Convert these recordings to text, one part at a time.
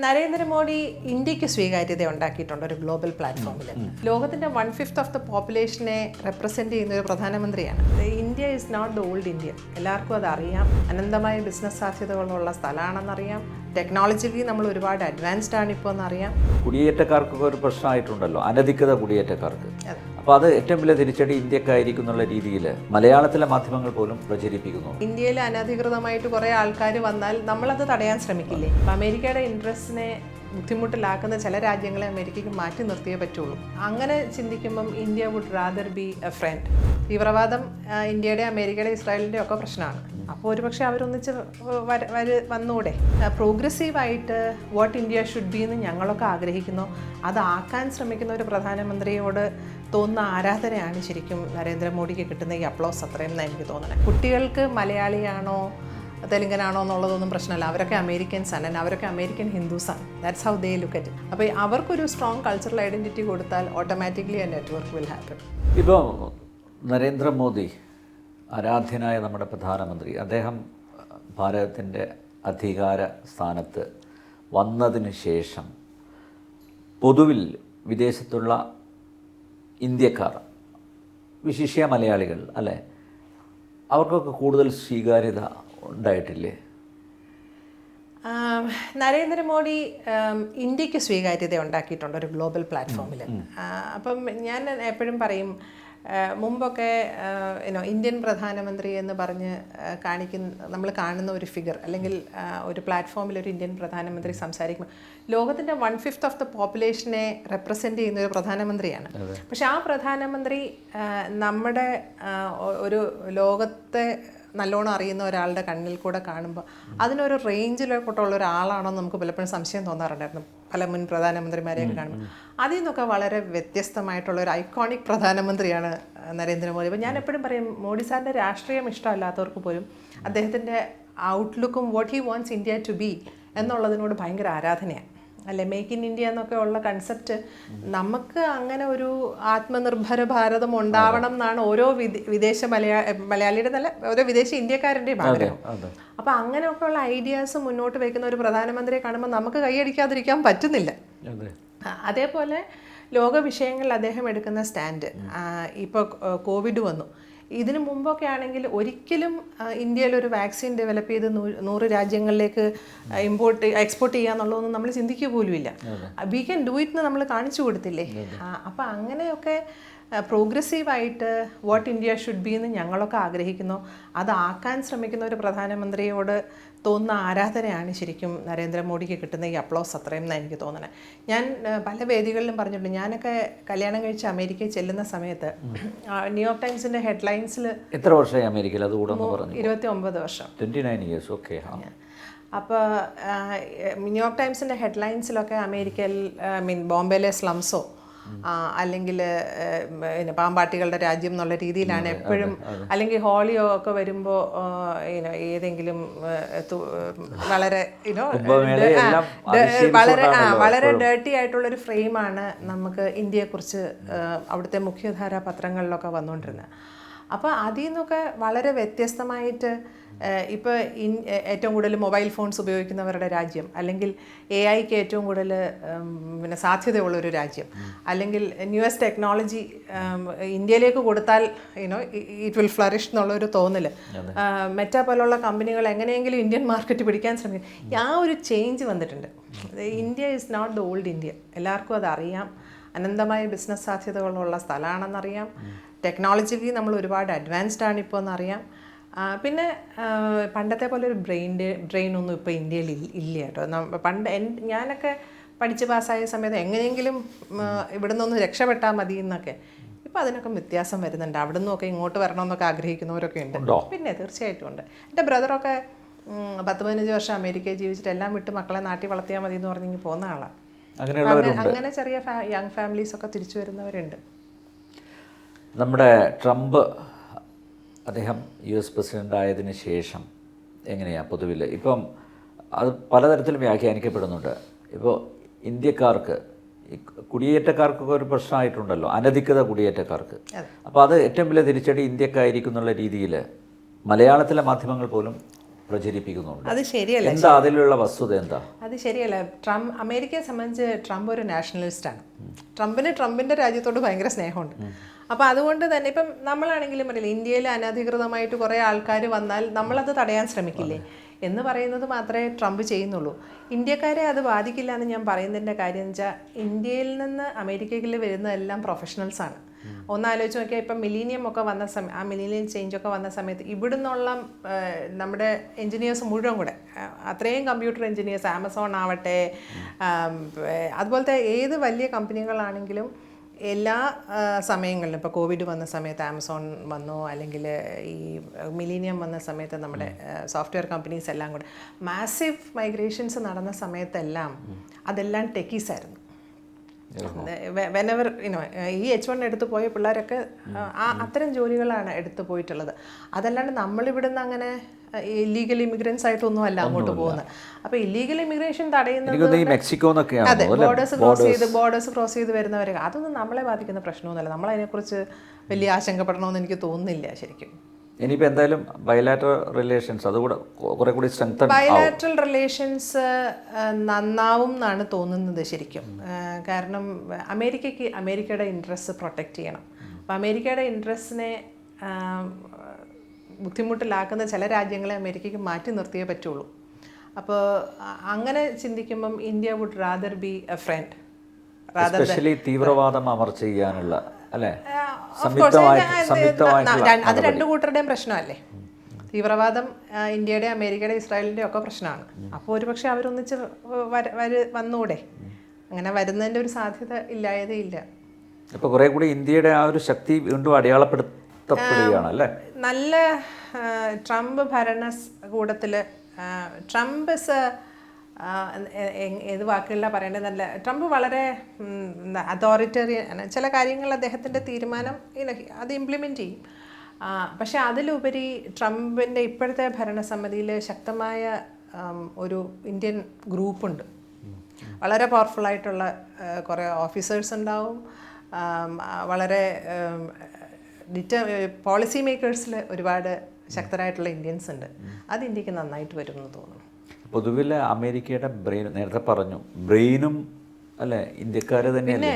നരേന്ദ്രമോദി ഇന്ത്യയ്ക്ക് സ്വീകാര്യത ഉണ്ടാക്കിയിട്ടുണ്ട് ഒരു ഗ്ലോബൽ പ്ലാറ്റ്ഫോമിൽ. ലോകത്തിന്റെ വൺ ഫിഫ്ത്ത് ഓഫ് ദ പോപ്പുലേഷനെ റെപ്രസെന്റ് ചെയ്യുന്ന ഒരു പ്രധാനമന്ത്രിയാണ്. India is not the old India എല്ലാവർക്കും അത് അറിയാം. അനന്തമായ ബിസിനസ് സാധ്യതകളുള്ള സ്ഥലമാണെന്നറിയാം. ടെക്നോളജിക്കലി നമ്മൾ ഒരുപാട് അഡ്വാൻസ്ഡ് ആണ് ഇപ്പോൾ എന്നറിയാം. കുടിയേറ്റക്കാർക്കൊക്കെ ഒരു പ്രശ്നമായിട്ടുണ്ടല്ലോ. അനധികൃത കുടിയേറ്റക്കാർക്ക്. അതെ. അപ്പോൾ അത് ഏറ്റവും വലിയ തിരിച്ചടി ഇന്ത്യക്കായിരിക്കും എന്നുള്ള രീതിയിൽ മലയാളത്തിലെ മാധ്യമങ്ങൾ പോലും പ്രചരിപ്പിക്കുന്നു. ഇന്ത്യയിൽ അനധികൃതമായിട്ട് കുറേ ആൾക്കാർ വന്നാൽ നമ്മളത് തടയാൻ ശ്രമിക്കില്ലേ? അമേരിക്കയുടെ ഇൻട്രസ്റ്റിനെ ബുദ്ധിമുട്ടിലാക്കുന്ന ചില രാജ്യങ്ങളെ അമേരിക്കയ്ക്ക് മാറ്റി നിർത്തിയേ പറ്റുള്ളൂ. അങ്ങനെ ചിന്തിക്കുമ്പം India would rather be a friend തീവ്രവാദം ഇന്ത്യയുടെ അമേരിക്കയുടെ ഇസ്രായേലിന്റെ ഒക്കെ പ്രശ്നമാണ്. അപ്പോൾ ഒരുപക്ഷെ അവരൊന്നിച്ച് വര വര വന്നൂടെ. പ്രോഗ്രസീവായിട്ട് വാട്ട് ഇന്ത്യ ഷുഡ് ബി എന്ന് ഞങ്ങളൊക്കെ ആഗ്രഹിക്കുന്നു. അതാക്കാൻ ശ്രമിക്കുന്ന ഒരു പ്രധാനമന്ത്രിയോട് തോന്നുന്ന ആരാധനയാണ് ശരിക്കും നരേന്ദ്രമോദിക്ക് കിട്ടുന്ന ഈ അപ്ലോസ് അത്രയും എന്നാണ് എനിക്ക് തോന്നുന്നത് കുട്ടികൾക്ക് മലയാളിയാണോ തെലുങ്കനാണോ എന്നുള്ളതൊന്നും പ്രശ്നമല്ല. അവരൊക്കെ അമേരിക്കൻസ് ആണ് അവരൊക്കെ American ഹിന്ദുസാണ് that's how they look at അപ്പോൾ അവർക്കൊരു സ്ട്രോങ് കൾച്ചറൽ ഐഡന്റിറ്റി കൊടുത്താൽ ഓട്ടോമാറ്റിക്കലി ആ നെറ്റ്വർക്ക് വിൽ ഹാപ്പൻ ഇപ്പോൾ നരേന്ദ്രമോദി ആരാധ്യനായ നമ്മുടെ പ്രധാനമന്ത്രി അദ്ദേഹം ഭാരതത്തിന്റെ അധികാര സ്ഥാനത്ത് വന്നതിന് ശേഷം പൊതുവിൽ വിദേശത്തുള്ള ഇന്ത്യക്കാർ വിശിഷ്യ മലയാളികൾ അല്ലേ അവർക്കൊക്കെ കൂടുതൽ സ്വീകാര്യത ഉണ്ടായിട്ടില്ലേ? നരേന്ദ്രമോദി ഇന്ത്യയ്ക്ക് സ്വീകാര്യത ഉണ്ടാക്കിയിട്ടുണ്ട് ഒരു ഗ്ലോബൽ പ്ലാറ്റ്ഫോമിൽ അപ്പം ഞാൻ എപ്പോഴും പറയും മുമ്പൊക്കെ യുനോ ഇന്ത്യൻ പ്രധാനമന്ത്രി എന്ന് പറഞ്ഞ് കാണിക്കുന്ന നമ്മൾ കാണുന്ന ഒരു ഫിഗർ അല്ലെങ്കിൽ ഒരു പ്ലാറ്റ്ഫോമിൽ ഒരു ഇന്ത്യൻ പ്രധാനമന്ത്രി സംസാരിക്കുമ്പോൾ ലോകത്തിന്റെ വൺ ഫിഫ്ത്ത് ഓഫ് ദ പോപ്പുലേഷനെ റെപ്രസെന്റ് ചെയ്യുന്ന ഒരു പ്രധാനമന്ത്രിയാണ്. പക്ഷെ ആ പ്രധാനമന്ത്രി നമ്മുടെ ഒരു ലോകത്തെ നല്ലോണം അറിയുന്ന ഒരാളുടെ കണ്ണിൽ കൂടെ കാണുമ്പോൾ അതിനൊരു റേഞ്ചിലോട്ടുള്ള ഒരാളാണോ നമുക്ക് പലപ്പോഴും സംശയം തോന്നാറുണ്ടായിരുന്നു. പല മുൻ പ്രധാനമന്ത്രിമാരെയൊക്കെ കാണുമ്പോൾ അതിൽ നിന്നൊക്കെ വളരെ വ്യത്യസ്തമായിട്ടുള്ള ഒരു ഐക്കോണിക് പ്രധാനമന്ത്രിയാണ് നരേന്ദ്രമോദി. അപ്പോൾ ഞാൻ എപ്പോഴും പറയും മോഡി സാറിന്റെ രാഷ്ട്രീയം ഇഷ്ടമല്ലാത്തവർക്ക് പോലും അദ്ദേഹത്തിന്റെ ഔട്ട്ലുക്കും what he wants India to be എന്നുള്ളതിനോട് ഭയങ്കര ആരാധനയാണ്. അല്ലെ മേക്ക് ഇൻ ഇന്ത്യ എന്നൊക്കെ ഉള്ള കൺസെപ്റ്റ് നമുക്ക് അങ്ങനെ ഒരു ആത്മനിർഭര ഭാരതം ഉണ്ടാവണം എന്നാണ് ഓരോ വിദേശ മലയാ മലയാളിയുടെ നല്ല ഓരോ വിദേശ ഇന്ത്യക്കാരന്റെയും ആഗ്രഹം. അപ്പൊ അങ്ങനെയൊക്കെ ഉള്ള ഐഡിയാസ് മുന്നോട്ട് വയ്ക്കുന്ന ഒരു പ്രധാനമന്ത്രിയെ കാണുമ്പോൾ നമുക്ക് കൈയടിക്കാതിരിക്കാൻ പറ്റുന്നില്ല. അതേപോലെ ലോക വിഷയങ്ങളിൽ അദ്ദേഹം എടുക്കുന്ന സ്റ്റാൻഡ് ഇപ്പോൾ കോവിഡ് വന്നു. ഇതിനു മുമ്പൊക്കെ ആണെങ്കിൽ ഒരിക്കലും ഇന്ത്യയിൽ ഒരു വാക്സിൻ ഡെവലപ്പ് ചെയ്ത് നൂറ് രാജ്യങ്ങളിലേക്ക് ഇമ്പോർട്ട് എക്സ്പോർട്ട് ചെയ്യുക എന്നുള്ളതൊന്നും നമ്മൾ ചിന്തിക്കുക പോലുമില്ല. വി ക്യാൻ ഡു ഇറ്റ് എന്ന് നമ്മൾ കാണിച്ചു കൊടുത്തില്ലേ? അപ്പം അങ്ങനെയൊക്കെ പ്രോഗ്രസീവായിട്ട് വാട്ട് ഇന്ത്യ ഷുഡ് ബി എന്ന് ഞങ്ങളൊക്കെ ആഗ്രഹിക്കുന്നു. അതാക്കാൻ ശ്രമിക്കുന്ന ഒരു പ്രധാനമന്ത്രിയോട് തോന്നുന്ന ആരാധനയാണ് ശരിക്കും നരേന്ദ്രമോദിക്ക് കിട്ടുന്ന ഈ അപ്ലോസ് അത്രയും എന്നാണ് എനിക്ക് തോന്നുന്നത് ഞാൻ പല വേദികളിലും പറഞ്ഞിട്ടുണ്ട്. ഞാനൊക്കെ കല്യാണം കഴിച്ച് അമേരിക്കയിൽ ചെല്ലുന്ന സമയത്ത് ന്യൂയോർക്ക് ടൈംസിന്റെ ഹെഡ്ലൈൻസിൽ എത്ര വർഷമായി അമേരിക്കയിൽ? അത് പറഞ്ഞു ഇരുപത്തി ഒമ്പത് വർഷം. ട്വന്റി നയൻ ഇയേഴ്സ് ഓക്കെ അപ്പോൾ ന്യൂയോർക്ക് ടൈംസിന്റെ ഹെഡ്ലൈൻസിലൊക്കെ അമേരിക്കയിൽ ഐ മീൻ ബോംബെയിലെ സ്ലംസോ അല്ലെങ്കിൽ പിന്നെ പാമ്പാട്ടികളുടെ രാജ്യം എന്നുള്ള രീതിയിലാണ് എപ്പോഴും അല്ലെങ്കിൽ ഹോളിയോ ഒക്കെ വരുമ്പോൾ ഏതെങ്കിലും വളരെ ഇനോ വളരെ വളരെ ഡേർട്ടി ആയിട്ടുള്ളൊരു ഫ്രെയിമാണ് നമുക്ക് ഇന്ത്യയെക്കുറിച്ച് കുറിച്ച് അവിടുത്തെ മുഖ്യധാരാ പത്രങ്ങളിലൊക്കെ വന്നുകൊണ്ടിരുന്നത് അപ്പോൾ അതിൽ നിന്നൊക്കെ വളരെ വ്യത്യസ്തമായിട്ട് ഇപ്പോൾ ഇൻ ഏറ്റവും കൂടുതൽ മൊബൈൽ ഫോൺസ് ഉപയോഗിക്കുന്നവരുടെ രാജ്യം. അല്ലെങ്കിൽ എ ഐക്ക് ഏറ്റവും കൂടുതൽ പിന്നെ സാധ്യതയുള്ളൊരു രാജ്യം. അല്ലെങ്കിൽ ന്യൂസ് ടെക്നോളജി ഇന്ത്യയിലേക്ക് കൊടുത്താൽ യുനോ ഇറ്റ് വിൽ ഫ്ലറിഷ് എന്നുള്ളൊരു തോന്നൽ മെറ്റ പോലുള്ള കമ്പനികൾ എങ്ങനെയെങ്കിലും ഇന്ത്യൻ മാർക്കറ്റ് പിടിക്കാൻ ശ്രമിക്കും. ആ ഒരു ചേഞ്ച് വന്നിട്ടുണ്ട്. India is not the old India എല്ലാവർക്കും അതറിയാം. അനന്തമായ ബിസിനസ് സാധ്യതകളുള്ള സ്ഥലമാണെന്നറിയാം. ടെക്നോളജിക്കലി നമ്മൾ ഒരുപാട് അഡ്വാൻസ്ഡ് ആണ് ഇപ്പോൾ എന്നറിയാം. പിന്നെ പണ്ടത്തെ പോലെ ഒരു ബ്രെയിൻ ബ്രെയിൻ ഒന്നും ഇപ്പോൾ ഇന്ത്യയിൽ ഇല്ല കേട്ടോ. പണ്ട് ഞാനൊക്കെ പഠിച്ച് പാസ്സായ സമയത്ത് എങ്ങനെയെങ്കിലും ഇവിടെ നിന്നൊന്ന് രക്ഷപ്പെട്ടാൽ മതി എന്നൊക്കെ. ഇപ്പം അതിനൊക്കെ വ്യത്യാസം വരുന്നുണ്ട്. അവിടെ നിന്നൊക്കെ ഇങ്ങോട്ട് വരണമെന്നൊക്കെ ആഗ്രഹിക്കുന്നവരൊക്കെ ഉണ്ട്. പിന്നെ തീർച്ചയായിട്ടും ഉണ്ട്. എന്റെ ബ്രദറൊക്കെ പത്ത് പതിനഞ്ച് വർഷം അമേരിക്കയിൽ ജീവിച്ചിട്ട് എല്ലാം വിട്ട് മക്കളെ നാട്ടിൽ വളർത്തിയാൽ മതി എന്ന് പറഞ്ഞ് പോകുന്ന ആളാണ് അങ്ങനെ ചെറിയ യങ് ഫാമിലീസ് ഒക്കെ തിരിച്ചു വരുന്നവരുണ്ട്. നമ്മുടെ ട്രംപ് അദ്ദേഹം യു എസ് പ്രസിഡന്റ് ആയതിന് ശേഷം എങ്ങനെയാണ് പൊതുവിൽ? ഇപ്പം അത് പലതരത്തിലും വ്യാഖ്യാനിക്കപ്പെടുന്നുണ്ട്. ഇപ്പോൾ ഇന്ത്യക്കാർക്ക് കുടിയേറ്റക്കാർക്കൊക്കെ ഒരു പ്രശ്നമായിട്ടുണ്ടല്ലോ അനധികൃത കുടിയേറ്റക്കാർക്ക്. അപ്പോൾ അത് ഏറ്റവും വലിയ തിരിച്ചടി ഇന്ത്യക്കായിരിക്കും എന്നുള്ള രീതിയിൽ മലയാളത്തിലെ മാധ്യമങ്ങൾ പോലും പ്രചരിപ്പിക്കുന്നുണ്ട്. അത് ശരിയല്ല. എന്താ അതിലുള്ള വസ്തുത എന്താ? അത് ശരിയല്ല. ട്രംപ് അമേരിക്കയെ സംബന്ധിച്ച് ട്രംപ് ഒരു നാഷണലിസ്റ്റാണ്. ട്രംപിന് ട്രംപിന്റെ രാജ്യത്തോട് ഭയങ്കര സ്നേഹമുണ്ട്. അപ്പോൾ അതുകൊണ്ട് തന്നെ ഇപ്പം നമ്മളാണെങ്കിലും പറയില്ല ഇന്ത്യയിൽ അനധികൃതമായിട്ട് കുറേ ആൾക്കാർ വന്നാൽ നമ്മളത് തടയാൻ ശ്രമിക്കില്ലേ? എന്ന് പറയുന്നത് മാത്രമേ ട്രംപ് ചെയ്യുന്നുള്ളൂ. ഇന്ത്യക്കാരെ അത് ബാധിക്കില്ല എന്ന് ഞാൻ പറയുന്നതിന്റെ കാര്യം എന്ന് വെച്ചാൽ ഇന്ത്യയിൽ നിന്ന് അമേരിക്കയിൽ വരുന്നതെല്ലാം പ്രൊഫഷണൽസാണ് ഒന്ന് ആലോചിച്ച് നോക്കിയാൽ ഇപ്പം മിലീനിയം ഒക്കെ വന്ന സമയം ആ മിലീനിയം ചേഞ്ച് ഒക്കെ വന്ന സമയത്ത് ഇവിടുന്നുള്ള നമ്മുടെ എഞ്ചിനീയേഴ്സ് മുഴുവൻ കൂടെ അത്രയും കമ്പ്യൂട്ടർ എഞ്ചിനീയേഴ്സ് ആമസോൺ ആവട്ടെ അതുപോലത്തെ ഏത് വലിയ കമ്പനികളാണെങ്കിലും എല്ലാ സമയങ്ങളിലും ഇപ്പോൾ കോവിഡ് വന്ന സമയത്ത് ആമസോൺ വന്നു അല്ലെങ്കിൽ ഈ മിലീനിയം വന്ന സമയത്ത് നമ്മുടെ സോഫ്റ്റ്വെയർ കമ്പനീസ് എല്ലാം കൂടെ മാസീവ് മൈഗ്രേഷൻസ് നടന്ന സമയത്തെല്ലാം അതെല്ലാം ടെക്കീസ് ആയിരുന്നു. വെനവർ ഇനോ ഈ എച്ച് വൺ എടുത്തു പോയ പിള്ളേരൊക്കെ ആ അത്തരം ജോലികളാണ് എടുത്തു പോയിട്ടുള്ളത്. അതല്ലാണ്ട് നമ്മളിവിടുന്ന് അങ്ങനെ ഇല്ലീഗൽ ഇമിഗ്രൻസ് ആയിട്ടൊന്നും അല്ല അങ്ങോട്ട് പോകുന്നത്. അപ്പോൾ ഇല്ലീഗൽ ഇമിഗ്രേഷൻ തടയുന്നത് മെക്സിക്കോ അതെ ബോർഡേഴ്സ് ക്രോസ് ചെയ്ത് ബോർഡേഴ്സ് ക്രോസ് ചെയ്ത് വരുന്നവരൊക്കെ അതൊന്നും നമ്മളെ ബാധിക്കുന്ന പ്രശ്നമൊന്നുമല്ല. നമ്മൾ അതിനെക്കുറിച്ച് വലിയ ആശങ്കപ്പെടണമെന്ന് എനിക്ക് തോന്നുന്നില്ല ശരിക്കും. ഇനിയിപ്പോൾ എന്തായാലും ബയലാറ്റർ റിലേഷൻസ് അതുകൂടെ കുറെ കൂടി സ്ട്രെങ്തൻ ബയലാറ്ററൽ റിലേഷൻസ് നന്നാവും എന്നാണ് തോന്നുന്നത് ശരിക്കും. കാരണം അമേരിക്കയ്ക്ക് അമേരിക്കയുടെ ഇൻട്രസ്റ്റ് പ്രൊട്ടക്റ്റ് ചെയ്യണം. അപ്പോൾ അമേരിക്കയുടെ ഇൻട്രസ്റ്റിനെ ബുദ്ധിമുട്ടിലാക്കുന്ന ചില രാജ്യങ്ങളെ അമേരിക്കയ്ക്ക് മാറ്റി നിർത്തിയേ പറ്റുള്ളൂ. അപ്പോൾ അങ്ങനെ ചിന്തിക്കുമ്പം India would rather be a friend തീവ്രവാദം അമർച്ച ചെയ്യാനുള്ള അല്ലെ? അത് രണ്ടു കൂട്ടരുടെയും പ്രശ്നമല്ലേ? തീവ്രവാദം ഇന്ത്യയുടെ അമേരിക്കയുടെ ഇസ്രായേലിന്റെ ഒക്കെ പ്രശ്നമാണ്. അപ്പോൾ ഒരുപക്ഷെ അവരൊന്നിച്ച് വര- വര- വന്നൂടെ? അങ്ങനെ വരുന്നതിന്റെ ഒരു സാധ്യത ഇല്ലായതേ ഇല്ല. ഇപ്പൊ കുറെ കൂടി ഇന്ത്യയുടെ ആ ഒരു ശക്തി വീണ്ടും അടയാളപ്പെടുത്തപ്പെടുകയാണ് അല്ലേ? നല്ല ട്രംപ് ഭരണ കൂടത്തിൽ ട്രംപ് ഇസ് ഏത് വാക്കുകളിലാണ് പറയേണ്ടത്? നല്ല ട്രംപ് വളരെ അതോറിറ്റേറിയൻ ചില കാര്യങ്ങൾ അദ്ദേഹത്തിന്റെ തീരുമാനം അത് ഇംപ്ലിമെന്റ് ചെയ്യും. പക്ഷെ അതിലുപരി ട്രംപിന്റെ ഇപ്പോഴത്തെ ഭരണസമിതിയിൽ ശക്തമായ ഒരു ഇന്ത്യൻ ഗ്രൂപ്പുണ്ട്. വളരെ പവർഫുൾ ആയിട്ടുള്ള കുറേ ഓഫീസേഴ്സ് ഉണ്ടാവും. വളരെ ഡിറ്റ പോളിസി മേക്കേഴ്സിൽ ഒരുപാട് ശക്തരായിട്ടുള്ള ഇന്ത്യൻസ് ഉണ്ട്. അത് ഇന്ത്യയ്ക്ക് നന്നായിട്ട് വരുമെന്ന് തോന്നുന്നു. പൊതുവിൽ അമേരിക്കയുടെ ബ്രെയിൻ നേരത്തെ പറഞ്ഞു ബ്രെയിനും അല്ലെ ഇന്ത്യക്കാര് തന്നെ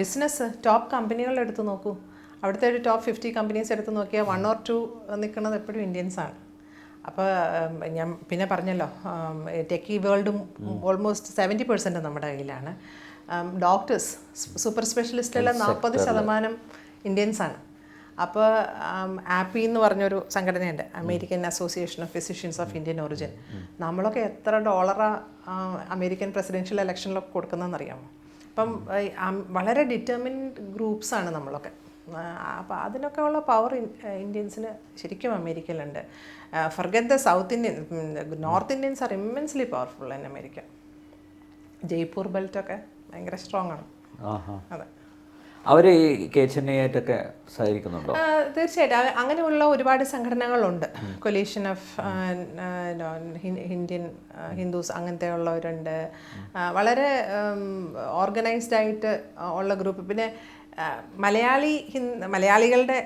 ബിസിനസ് ടോപ്പ് കമ്പനികൾ എടുത്ത് നോക്കൂ. അവിടുത്തെ ഒരു ടോപ്പ് ഫിഫ്റ്റി കമ്പനീസ് എടുത്ത് നോക്കിയാൽ വൺ ഓർ ടു നിൽക്കുന്നത് എപ്പോഴും ഇന്ത്യൻസ് ആണ്. അപ്പോൾ ഞാൻ പിന്നെ പറഞ്ഞല്ലോ ടെക്കി വേൾഡും ഓൾമോസ്റ്റ് സെവന്റി പെർസെന്റ് നമ്മുടെ കയ്യിലാണ്. ഡോക്ടേഴ്സ് സൂപ്പർ സ്പെഷ്യലിസ്റ്റിലെ നാൽപ്പത് ശതമാനം ഇന്ത്യൻസ് ആണ്. അപ്പോൾ ആപ്പി എന്ന് പറഞ്ഞൊരു സംഘടനയുണ്ട്. American Association of Physicians of Indian origin. നമ്മളൊക്കെ എത്ര ഡോളറ അമേരിക്കൻ പ്രസിഡൻഷ്യൽ ഇലക്ഷനിലൊക്കെ കൊടുക്കുന്നതെന്നറിയാമോ? അപ്പം വളരെ ഡിറ്റർമിൻഡ് ഗ്രൂപ്പ്സാണ് നമ്മളൊക്കെ. അപ്പോൾ അതിനൊക്കെ ഉള്ള പവർ ഇന്ത്യൻസിന് ശരിക്കും അമേരിക്കയിലുണ്ട്. Forget the South Indian North Indians are immensely powerful in America Jaipur ബെൽറ്റൊക്കെ ഭയങ്കര സ്ട്രോങ് ആണ്. അതെ. അവർ ഈ കെ ചെന്നൈയായിട്ടൊക്കെ സഹകരിക്കുന്നുണ്ടോ തീർച്ചയായിട്ടും. അങ്ങനെയുള്ള ഒരുപാട് സംഘടനകളുണ്ട്. കൊലീഷൻ ഓഫ് ഇന്ത്യൻ ഹിന്ദുസ് അങ്ങനത്തെ ഉള്ളവരുണ്ട് വളരെ ഓർഗനൈസ്ഡ് ആയിട്ട് ഉള്ള ഗ്രൂപ്പ് പിന്നെ മലയാളി മലയാളികളുടെ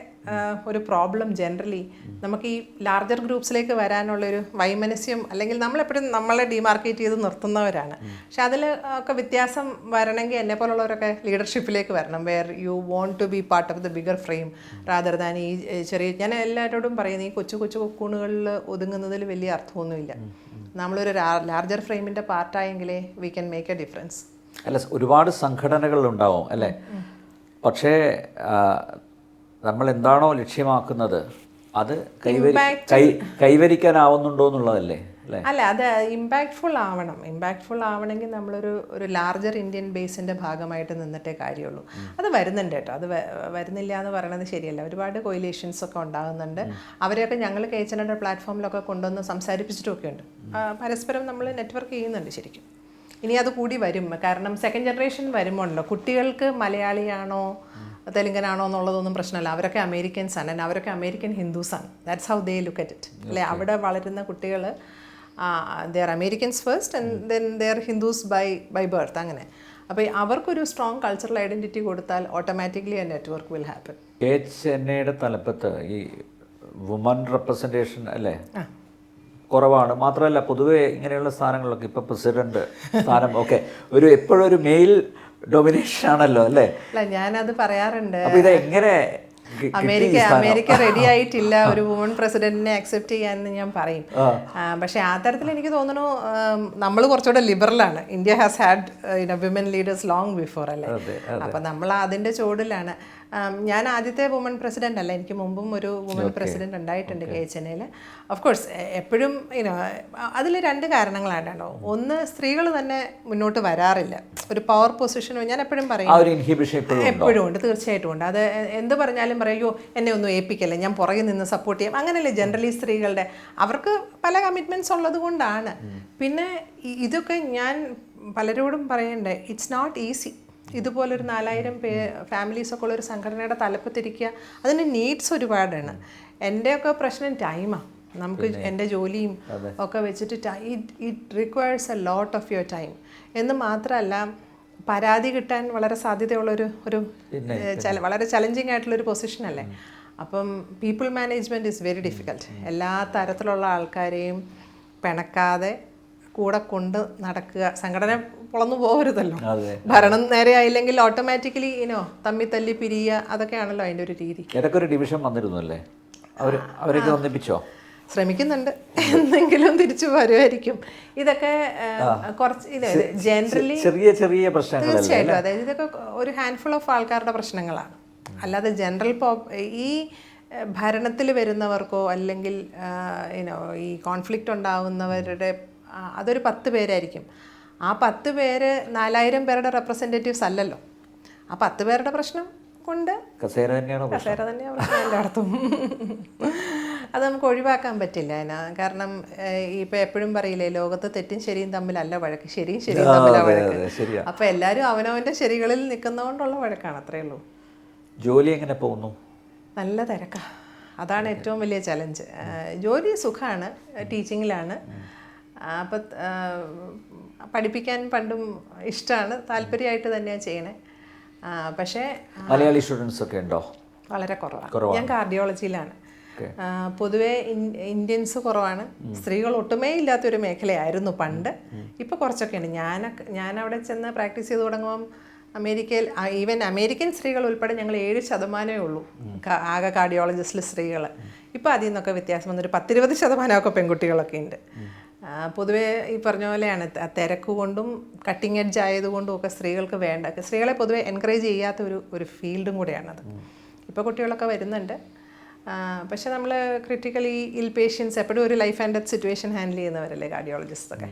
ഒരു പ്രോബ്ലം ജനറലി നമുക്ക് ഈ ലാർജർ ഗ്രൂപ്പ്സിലേക്ക് വരാനുള്ളൊരു വൈമനസ്യം അല്ലെങ്കിൽ നമ്മളെപ്പോഴും നമ്മളെ ഡിമാർക്കേറ്റ് ചെയ്ത് നിർത്തുന്നവരാണ്. പക്ഷെ അതിൽ ഒക്കെ വ്യത്യാസം വരണമെങ്കിൽ എന്നെ പോലുള്ളവരൊക്കെ ലീഡർഷിപ്പിലേക്ക് വരണം. Where you want to be part of the bigger frame rather than ഈ ചെറിയ ഞാൻ എല്ലാവരോടും പറയുന്നത് ഈ കൊച്ചു കൊച്ചു കൊക്കൂണുകളിൽ ഒതുങ്ങുന്നതിൽ വലിയ അർത്ഥമൊന്നുമില്ല. നമ്മളൊരു ലാർജർ ഫ്രെയിമിന്റെ പാർട്ടായെങ്കിലേ we can make a difference അല്ല ഒരുപാട് സംഘടനകൾ ഉണ്ടാവും അല്ലേ? പക്ഷേ നമ്മൾ എന്താണോ ലക്ഷ്യമാക്കുന്നത് അത് കൈവരി കൈ കൈവരിക്കാനാവുന്നുണ്ടോ എന്നുള്ളതല്ലേ അല്ല? അത് ഇമ്പാക്ട്ഫുൾ ആവണം. ഇമ്പാക്ട്ഫുൾ ആവണമെങ്കിൽ നമ്മളൊരു ഒരു ലാർജർ ഇന്ത്യൻ ബേസിന്റെ ഭാഗമായിട്ട് നിന്നിട്ടേ കാര്യമുള്ളൂ. അത് വരുന്നുണ്ട് കേട്ടോ. അത് വരുന്നില്ല എന്ന് പറയണത് ശരിയല്ല. ഒരുപാട് കൊയിലേഷൻസ് ഒക്കെ ഉണ്ടാകുന്നുണ്ട്. അവരെയൊക്കെ ഞങ്ങൾ കേച്ചനയുടെ പ്ലാറ്റ്ഫോമിലൊക്കെ കൊണ്ടുവന്ന് സംസാരിപ്പിച്ചിട്ടൊക്കെ ഉണ്ട് പരസ്പരം നമ്മൾ നെറ്റ്വർക്ക് ചെയ്യുന്നുണ്ട് ശരിക്കും. ഇനി അത് കൂടി വരും. കാരണം സെക്കൻഡ് ജനറേഷൻ വരുമ്പോഴല്ലോ കുട്ടികൾക്ക് മലയാളിയാണോ? തെലുങ്കനാണോ എന്നുള്ളതൊന്നും പ്രശ്നമല്ല. അവരൊക്കെ അമേരിക്കൻസ് ആണ് അവരൊക്കെ അമേരിക്കൻ ഹിന്ദുസ് ആണ് that's how they look at it അല്ലേ? അവിടെ വളരുന്ന കുട്ടികൾ they are Americans first and then they are Hindus by by birth അങ്ങനെ. അപ്പോൾ അവർക്കൊരു സ്ട്രോങ് കൾച്ചറൽ ഐഡന്റിറ്റി കൊടുത്താൽ automatically a network will happen K ചെന്നൈയുടെ തലപ്പത്ത് ഈ വുമൺ റെപ്രസെന്റേഷൻ അല്ലേ? കുറവാണ്. മാത്രമല്ല പൊതുവേ ഇങ്ങനെയുള്ള സ്ഥാനങ്ങളിലൊക്കെ ഇപ്പോൾ പ്രസിഡന്റ് സ്ഥാനം ഒക്കെ ഒരു എപ്പോഴും ഒരു മെയിൽ ഡൊമിനേഷൻ ആണല്ലോ അല്ലേ? അല്ല ഞാനത് പറയാറുണ്ട്. അപ്പൊ ഇത് എങ്ങനെ അമേരിക്ക അമേരിക്ക റെഡി ആയിട്ടില്ല. ഒരു വുമൺ പ്രസിഡന്റിനെ അക്സെപ്റ്റ് ചെയ്യാന്ന് ഞാൻ പറയും. പക്ഷെ ആ തരത്തിൽ എനിക്ക് തോന്നുന്നു നമ്മൾ കുറച്ചുകൂടെ ലിബറലാണ് India has had women leaders long before അല്ലേ? അപ്പൊ നമ്മൾ അതിന്റെ ചുവടിലാണ്. ഞാൻ ആദ്യത്തെ വുമൺ പ്രസിഡന്റ് അല്ല. എനിക്ക് മുമ്പും ഒരു വുമൺ പ്രസിഡന്റ് ഉണ്ടായിട്ടുണ്ട് കെ എച്ച് എൻ എയിൽ ഓഫ് കോഴ്സ് എപ്പോഴും ഇനോ അതിൽ രണ്ട് കാരണങ്ങളായിട്ടാണോ ഒന്ന് സ്ത്രീകൾ തന്നെ മുന്നോട്ട് വരാറില്ല. ഒരു പവർ പൊസിഷൻ ഞാൻ എപ്പോഴും പറയും എപ്പോഴും ഉണ്ട്? തീർച്ചയായിട്ടും ഉണ്ട്. അത് എന്ത് പറഞ്ഞാലും പറയോ എന്നെ ഒന്നും ഏൽപ്പിക്കല്ലേ ഞാൻ പുറകിൽ നിന്ന് സപ്പോർട്ട് ചെയ്യാം. അങ്ങനെയല്ലേ ജനറലി സ്ത്രീകളുടെ. അവർക്ക് പല കമ്മിറ്റ്മെന്റ്സ് ഉള്ളത് കൊണ്ടാണ്. പിന്നെ ഇതൊക്കെ ഞാൻ പലരോടും പറയണ്ടേ ഇറ്റ്സ് നോട്ട് ഈസി ഇതുപോലൊരു നാലായിരം പേ ഫാമിലീസൊക്കെ ഉള്ളൊരു സംഘടനയുടെ തലപ്പത്തിരിക്കുക അതിന് നീഡ്സ് ഒരുപാടാണ്. എന്റെയൊക്കെ പ്രശ്നം ടൈമാണ് നമുക്ക് എന്റെ ജോലിയും ഒക്കെ വെച്ചിട്ട് it it requires a lot of your time എന്ന് മാത്രമല്ല പരാതി കിട്ടാൻ വളരെ സാധ്യതയുള്ളൊരു ഒരു ഒരു വളരെ ചലഞ്ചിങ് ആയിട്ടുള്ളൊരു പൊസിഷൻ അല്ലേ? അപ്പം people management is very difficult എല്ലാ തരത്തിലുള്ള ആൾക്കാരെയും പിണക്കാതെ കൂടെ കൊണ്ട് നടക്കുക. സംഘടന പൊളന്നു പോകരുതല്ലോ ഭരണം നേരെ ആയില്ലെങ്കിൽ ഓട്ടോമാറ്റിക്കലി ഇനോ തമ്മി തല്ലി പിരിയുക അതൊക്കെയാണല്ലോ അതിന്റെ ഒരു രീതി. ഇടയ്ക്ക് ഒരു ഡിവിഷൻ വന്നിരുന്നു അല്ലേ അവർ അവരൊക്കെ ഒന്നിപ്പിച്ചോ? ശ്രമിക്കുന്നുണ്ട്. എന്തെങ്കിലും തിരിച്ചു വരുമായിരിക്കും. ഇതൊക്കെ കുറച്ച് ഇത് ജനറലി ചെറിയ ചെറിയ പ്രശ്നങ്ങളല്ലേ? തീർച്ചയായിട്ടും. അതായത് ഇതൊക്കെ ഒരു ഹാൻഡ്ഫുൾ ഓഫ് ആൾക്കാരുടെ പ്രശ്നങ്ങളാണ്. അല്ലാതെ ജനറൽ പോ ഈ ഭരണത്തിൽ വരുന്നവർക്കോ അല്ലെങ്കിൽ ഈ കോൺഫ്ലിക്റ്റ് ഉണ്ടാവുന്നവരുടെ അതൊരു പത്ത് പേരായിരിക്കും. ആ പത്ത് പേര് നാലായിരം പേരുടെ റെപ്രസെന്റേറ്റീവ്സ് അല്ലല്ലോ. ആ പത്ത് പേരുടെ പ്രശ്നം കൊണ്ട് കസേര തന്നെയാണ്? കസേര തന്നെയാണ് പ്രശ്നം എല്ലായിടത്തും അത് നമുക്ക് ഒഴിവാക്കാൻ പറ്റില്ല അതിനാ കാരണം ഇപ്പം എപ്പോഴും പറയില്ലേ ലോകത്ത് തെറ്റും ശരിയും തമ്മിലല്ല വഴക്ക്. ശരിയും ശരിയും തമ്മിലാണ് വഴക്ക്. അപ്പം എല്ലാവരും അവനവന്റെ ശരികളിൽ നിൽക്കുന്നതുകൊണ്ടുള്ള വഴക്കാണ് അത്രേ ഉള്ളൂ. ജോലി എങ്ങനെ പോകുന്നു? നല്ല തിരക്കാ. അതാണ് ഏറ്റവും വലിയ ചലഞ്ച് ജോലി സുഖമാണ് ടീച്ചിങ്ങിലാണ് അപ്പം പഠിപ്പിക്കാൻ പണ്ടും ഇഷ്ടമാണ് താല്പര്യമായിട്ട് തന്നെയാണ് ചെയ്യണേ. പക്ഷേ മലയാളി സ്റ്റുഡൻസ് ഒക്കെ ഉണ്ടോ? വളരെ കുറവാണ് ഞാൻ കാർഡിയോളജിയിലാണ് പൊതുവെ ഇന്ത്യൻസ് കുറവാണ്. സ്ത്രീകൾ ഒട്ടുമേ ഇല്ലാത്തൊരു മേഖലയായിരുന്നു പണ്ട്. ഇപ്പോൾ കുറച്ചൊക്കെയാണ് ഞാനൊക്കെ ഞാൻ അവിടെ ചെന്ന് പ്രാക്ടീസ് ചെയ്ത് തുടങ്ങുമ്പം അമേരിക്കയിൽ ഈവൻ അമേരിക്കൻ സ്ത്രീകൾ ഉൾപ്പെടെ ഞങ്ങൾ ഏഴ് ശതമാനമേ ഉള്ളൂ. ആകെ കാർഡിയോളജിസ്റ്റിൽ സ്ത്രീകൾ ഇപ്പോൾ അതിൽ നിന്നൊക്കെ വ്യത്യാസം വന്നൊരു പത്തിരുപത് ശതമാനമൊക്കെ പെൺകുട്ടികളൊക്കെ ഉണ്ട്. പൊതുവേ ഈ പറഞ്ഞ പോലെയാണ് തിരക്ക് കൊണ്ടും കട്ടിങ് എഡ്ജ് ആയതുകൊണ്ടും ഒക്കെ സ്ത്രീകൾക്ക് വേണ്ട. സ്ത്രീകളെ പൊതുവേ എൻകറേജ് ചെയ്യാത്ത ഒരു ഒരു ഫീൽഡും കൂടെയാണത്. ഇപ്പോൾ കുട്ടികളൊക്കെ വരുന്നുണ്ട്. പക്ഷെ നമ്മൾ ക്രിട്ടിക്കലി ഇൽ പേഷ്യൻസ് എപ്പോഴും ഒരു life and death situation handle ചെയ്യുന്നവരല്ലേ cardiologist ഒക്കെ?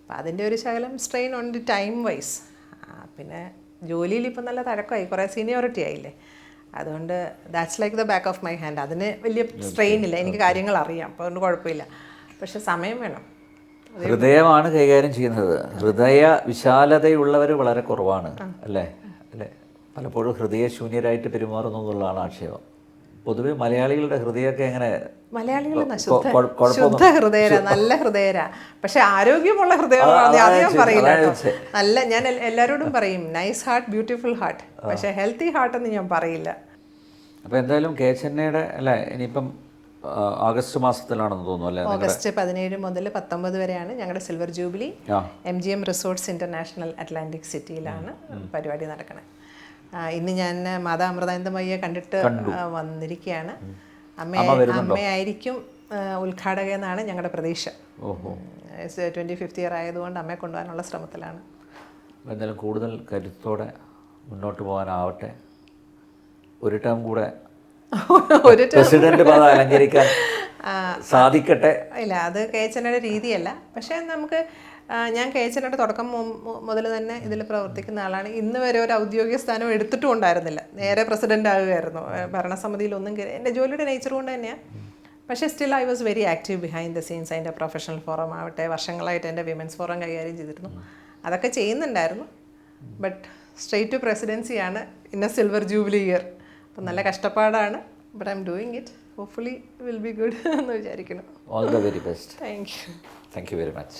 അപ്പം അതിന്റെ ഒരു ശകലം സ്ട്രെയിൻ ഉണ്ട് ടൈം വൈസ് പിന്നെ ജോലിയിൽ ഇപ്പം നല്ല തഴക്കമായി. കുറേ സീനിയോറിറ്റി ആയില്ലേ? അതുകൊണ്ട് that's like the back of my hand അതിന് വലിയ സ്ട്രെയിൻ ഇല്ല. എനിക്ക് കാര്യങ്ങൾ അറിയാം. അപ്പോൾ അതുകൊണ്ട് കുഴപ്പമില്ല. പക്ഷെ സമയം വേണം. ഹൃദയമാണ് കൈകാര്യം ചെയ്യുന്നത്. ഹൃദയ വിശാലതയുള്ളവർ വളരെ കുറവാണ്. അല്ലേ? അല്ലേ? പലപ്പോഴും ഹൃദയശൂന്യരായിട്ട് പെരുമാറുന്നു എന്നുള്ളതാണ് ആക്ഷേപം. പൊതുവെ മലയാളികളുടെ ഹൃദയമൊക്കെ എങ്ങനെ? മലയാളികൾ ശുദ്ധ ഹൃദയര നല്ല ഹൃദയര. പക്ഷെ ആരോഗ്യമുള്ള ഹൃദയമാണ് പറയില്ല ചോദിച്ചത്. നല്ല ഞാൻ എല്ലാവരോടും പറയും നൈസ് ഹാർട്ട് ബ്യൂട്ടിഫുൾ ഹാർട്ട് പക്ഷെ ഹെൽത്തി ഹാർട്ട് എന്ന് ഞാൻ പറയില്ല. അപ്പോൾ എന്തായാലും കെ ചെന്നൈയുടെ അല്ലേ ഇനിയിപ്പം ആഗസ്റ്റ് മാസത്തിലാണെന്ന് തോന്നുന്നു അല്ലേ? ഓഗസ്റ്റ് പതിനേഴ് മുതൽ പത്തൊമ്പത് വരെയാണ് ഞങ്ങളുടെ silver jubilee M G M resorts international Atlantic സിറ്റിയിലാണ് പരിപാടി നടക്കുന്നത് ഇന്ന് ഞാൻ മാതാ അമൃതാനന്ദമയ്യെ കണ്ടിട്ട് വന്നിരിക്കുകയാണ് അമ്മ അമ്മയായിരിക്കും ഉദ്ഘാടക എന്നാണ് ഞങ്ങളുടെ പ്രതീക്ഷ. ട്വന്റി ഫിഫ്ത്ത് ഇയർ ആയതുകൊണ്ട് അമ്മയെ കൊണ്ടുപോകാനുള്ള ശ്രമത്തിലാണ്. എന്തായാലും കൂടുതൽ കരുത്തോടെ മുന്നോട്ട് പോകാനാവട്ടെ. ഒരു ടൈം കൂടെ ഒരു പ്രസിഡന്റ് പദം അലങ്കരിക്കാൻ സാധിക്കട്ടെ? ഇല്ല അത് കേച്ചനയുടെ രീതിയല്ല. പക്ഷേ നമുക്ക് ഞാൻ കേച്ചനയുടെ തുടക്കം മുതൽ തന്നെ ഇതിൽ പ്രവർത്തിക്കുന്ന ആളാണ്. ഇന്ന് വരെ ഒരു ഔദ്യോഗിക സ്ഥാനം എടുത്തിട്ടും ഉണ്ടായിരുന്നില്ല. നേരെ പ്രസിഡന്റ് ഒന്നും കയറി എന്റെ ജോലിയുടെ നേച്ചർ കൊണ്ട് തന്നെയാണ് പക്ഷേ still I was very active behind the scenes അതിന്റെ പ്രൊഫഷണൽ ഫോറം ആവട്ടെ വർഷങ്ങളായിട്ട് എന്റെ വിമൻസ് ഫോറം കൈകാര്യം ചെയ്തിരുന്നു. അതൊക്കെ ചെയ്യുന്നുണ്ടായിരുന്നു. ബട്ട് സ്ട്രെയിറ്റ് ടു പ്രസിഡൻസിയാണ് ഇന്ന സിൽവർ ജൂബിലി ഇയർ അപ്പം നല്ല കഷ്ടപ്പാടാണ് but I'm doing it hopefully will be good എന്ന് വിചാരിക്കുന്നു. All the very best thank you thank you very much